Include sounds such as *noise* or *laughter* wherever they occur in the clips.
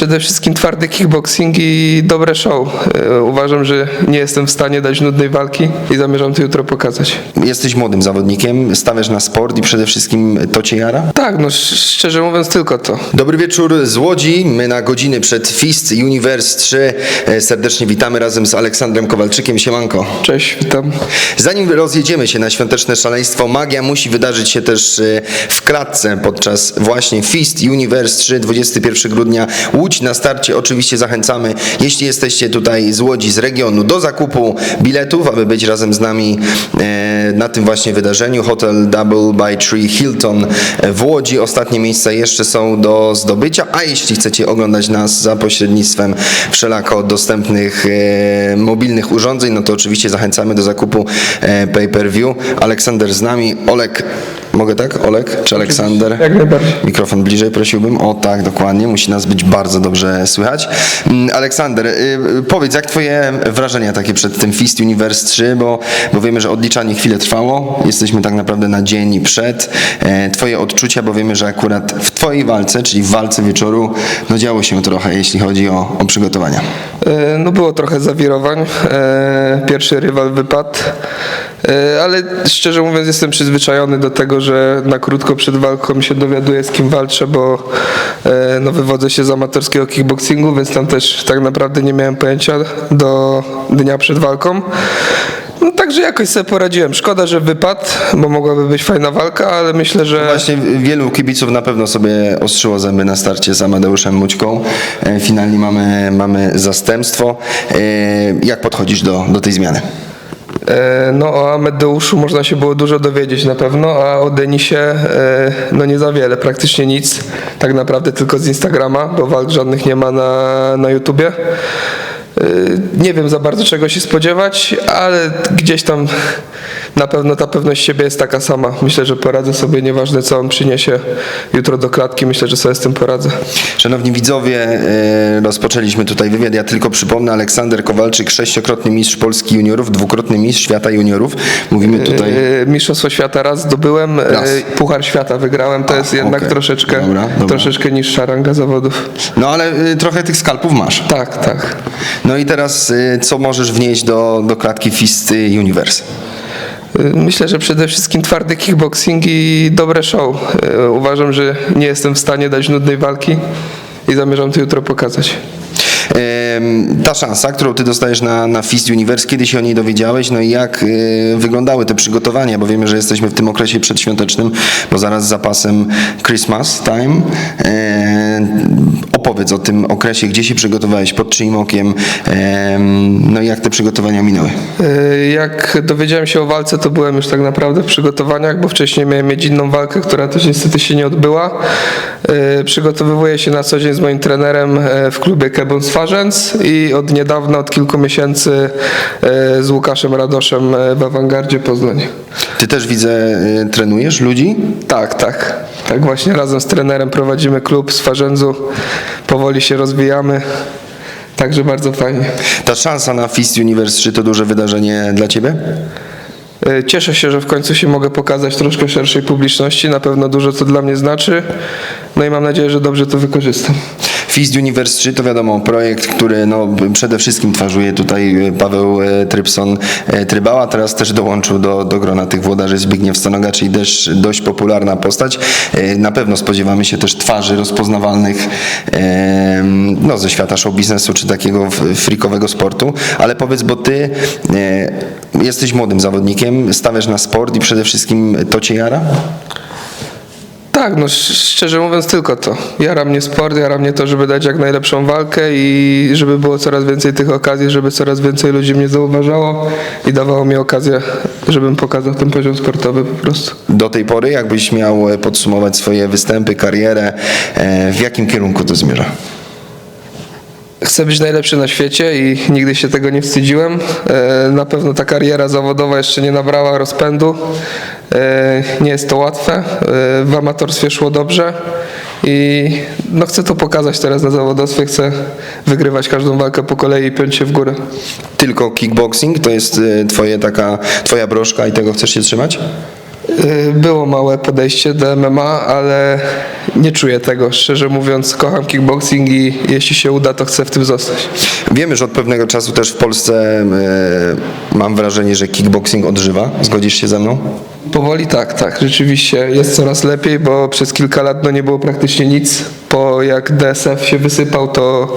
przede wszystkim twardy kickboxing i dobre show. E, Uważam, że nie jestem w stanie dać nudnej walki i zamierzam to jutro pokazać. Jesteś młodym zawodnikiem, stawiasz na sport i przede wszystkim to cię jara? Tak, no sz- szczerze mówiąc tylko to. Dobry wieczór z Łodzi. My na godziny przed FIST Universe 3 e, serdecznie witamy razem z Aleksandrem Kowalczykiem. Siemanko. Cześć, witam. Zanim rozjedziemy się na świąteczne szaleństwo, magia musi wydarzyć się też e, w kratce podczas właśnie FIST Universe 3 21 grudnia. Łódź na starcie oczywiście zachęcamy, jeśli jesteście tutaj z Łodzi, z regionu, do zakupu biletów, aby być razem z nami e, na tym właśnie wydarzeniu. Hotel Double by Tree Hilton w Łodzi. Ostatnie miejsca jeszcze są do zdobycia, a jeśli chcecie oglądać nas za pośrednictwem wszelako dostępnych e, mobilnych urządzeń, no to oczywiście zachęcamy do zakupu e, pay-per-view. Aleksander z nami, Olek, mogę tak? Olek czy Aleksander? Jak najbardziej. Mikrofon bliżej prosiłbym. O tak, dokładnie. Musi nas być bardzo dobrze słychać. Mm, Aleksander, y, y, powiedz, jak twoje wrażenia takie przed tym Fist Universe 3, bo, bo wiemy, że odliczanie chwilę trwało. Jesteśmy tak naprawdę na dzień przed. E, Twoje odczucia, bo wiemy, że akurat w twojej walce, czyli w walce wieczoru, no działo się trochę, jeśli chodzi o, o przygotowania. E, No było trochę zawirowań. E, Pierwszy rywal wypadł. E, Ale szczerze mówiąc jestem przyzwyczajony do tego, że na krótko przed walką się dowiaduję z kim walczę, bo e, no, wywodzę się z amatorskiego kickboxingu, więc tam też tak naprawdę nie miałem pojęcia do dnia przed walką. No, także jakoś sobie poradziłem. Szkoda, że wypadł, bo mogłaby być fajna walka, ale myślę, że... Właśnie wielu kibiców na pewno sobie ostrzyło zęby na starcie z Amadeuszem Mućką. E, Finalnie mamy, mamy zastępstwo. Jak podchodzisz do, do tej zmiany? E, No o Amedeuszu można się było dużo dowiedzieć na pewno, a o Denisie e, no nie za wiele, praktycznie nic. Tak naprawdę tylko z Instagrama, bo walk żadnych nie ma na, na YouTubie. E, Nie wiem za bardzo czego się spodziewać, ale gdzieś tam na pewno ta pewność siebie jest taka sama. Myślę, że poradzę sobie, nieważne co on przyniesie jutro do klatki, myślę, że sobie z tym poradzę. Szanowni widzowie, e, rozpoczęliśmy tutaj wywiad. Ja tylko przypomnę, Aleksander Kowalczyk, sześciokrotny mistrz Polski juniorów, dwukrotny mistrz świata juniorów. Mówimy tutaj... E, Mistrzostwo świata raz zdobyłem, Raz. Puchar świata wygrałem, to A, jest jednak okej. troszeczkę, Dobra, dobra. troszeczkę niższa ranga zawodów. No ale trochę tych skalpów masz. Tak, tak. No i teraz e, co możesz wnieść do, do klatki Fist Universe? E, Myślę, że przede wszystkim twardy kickboxing i dobre show. E, Uważam, że nie jestem w stanie dać nudnej walki i zamierzam to jutro pokazać. Ta szansa, którą ty dostajesz na, na Fist Universe, kiedy się o niej dowiedziałeś, no i jak wyglądały te przygotowania, bo wiemy, że jesteśmy w tym okresie przedświątecznym, bo zaraz z zapasem Christmas time. Opowiedz o tym okresie, gdzie się przygotowałeś, pod czyim okiem, em, no i jak te przygotowania minęły. E, Jak dowiedziałem się o walce, to byłem już tak naprawdę w przygotowaniach, bo wcześniej miałem mieć inną walkę, która też niestety się nie odbyła. E, Przygotowywuję się na co dzień z moim trenerem e, w klubie Kebon Swarzędz i od niedawna, od kilku miesięcy z Łukaszem Radoszem w Awangardzie Poznań. Ty też widzę, trenujesz ludzi? Tak, tak. Tak właśnie razem z trenerem prowadzimy klub w Swarzędzu. Powoli się rozwijamy. Także bardzo fajnie. Ta szansa na Fist Universe 3 to duże wydarzenie dla ciebie? E, Cieszę się, że w końcu się mogę pokazać troszkę szerszej publiczności. Na pewno dużo to dla mnie znaczy. No i mam nadzieję, że dobrze to wykorzystam. Fist Universe 3 to wiadomo projekt, który no, przede wszystkim twarzuje tutaj e, Paweł e, Trypson e, Trybała, teraz też dołączył do, do grona tych włodarzy Zbigniew Stanoga, czyli też dość popularna postać. Na pewno spodziewamy się też twarzy rozpoznawalnych no, ze świata show biznesu czy takiego frikowego sportu, ale powiedz, bo ty jesteś młodym zawodnikiem, stawiasz na sport i przede wszystkim to cię jara? Tak, no sz- szczerze mówiąc tylko to. Jara mnie sport, jara mnie to, żeby dać jak najlepszą walkę i żeby było coraz więcej tych okazji, żeby coraz więcej ludzi mnie zauważało i dawało mi okazję, żebym pokazał ten poziom sportowy po prostu. Do tej pory, jakbyś miał e, podsumować swoje występy, karierę, e, w jakim kierunku to zmierza? Chcę być najlepszy na świecie i nigdy się tego nie wstydziłem. E, Na pewno ta kariera zawodowa jeszcze nie nabrała rozpędu. E, Nie jest to łatwe. E, W amatorstwie szło dobrze i no chcę to pokazać teraz na zawodowstwie. Chcę wygrywać każdą walkę po kolei i piąć się w górę. Tylko kickboxing to jest e, twoje taka, twoja broszka i tego chcesz się trzymać? Było małe podejście do MMA, ale nie czuję tego. Szczerze mówiąc, kocham kickboxing i jeśli się uda, to chcę w tym zostać. Wiemy, że od pewnego czasu też w Polsce mam wrażenie, że kickboxing odżywa. Zgodzisz się ze mną? Powoli tak, tak. Rzeczywiście jest coraz lepiej, bo przez kilka lat no, nie było praktycznie nic. Po jak DSF się wysypał, to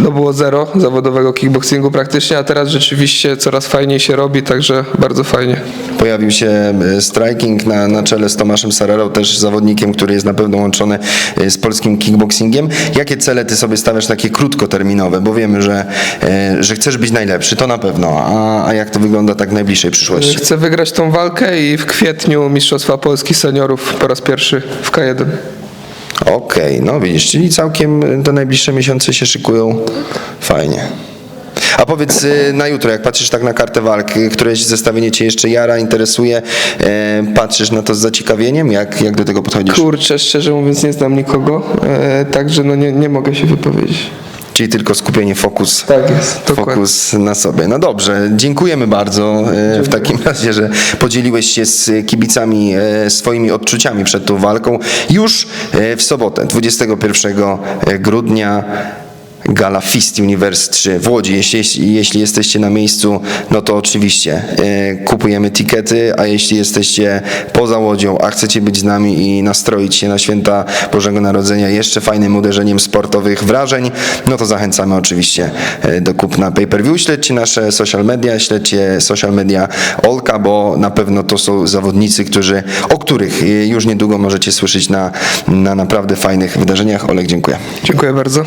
*laughs* no, było zero zawodowego kickboxingu praktycznie, a teraz rzeczywiście coraz fajniej się robi, także bardzo fajnie. Pojawił się e, striking na, na czele z Tomaszem Sarelą, też zawodnikiem, który jest na pewno łączony e, z polskim kickboxingiem. Jakie cele ty sobie stawiasz takie krótkoterminowe? Bo wiemy, że, e, że chcesz być najlepszy, to na pewno. A, a jak to wygląda tak w najbliższej przyszłości? Chcę wygrać tą walkę i w kwietniu Mistrzostwa Polski Seniorów po raz pierwszy w K1. Okej, no widzisz, czyli całkiem te najbliższe miesiące się szykują fajnie. A powiedz y, na jutro, jak patrzysz tak na kartę walk, y, któreś zestawienie cię jeszcze jara, interesuje, patrzysz na to z zaciekawieniem, jak, jak do tego podchodzisz? Kurczę, szczerze mówiąc nie znam nikogo, e, także no nie, nie mogę się wypowiedzieć. Czyli tylko skupienie, fokus. Tak jest, dokładnie. Fokus na sobie. No dobrze, dziękujemy bardzo e, w takim razie, że podzieliłeś się z kibicami e, swoimi odczuciami przed tą walką. Już e, w sobotę, 21 grudnia Gala Fist Universe 3 w Łodzi. Jeśli, jeśli jesteście na miejscu, no to oczywiście e, kupujemy tikety, a jeśli jesteście poza Łodzią, a chcecie być z nami i nastroić się na święta Bożego Narodzenia jeszcze fajnym uderzeniem sportowych wrażeń, no to zachęcamy oczywiście e, do kupna pay-per-view. Śledźcie nasze social media, śledźcie social media Olka, bo na pewno to są zawodnicy, którzy, o których e, już niedługo możecie słyszeć na, na naprawdę fajnych wydarzeniach. Olek, dziękuję. Dziękuję bardzo.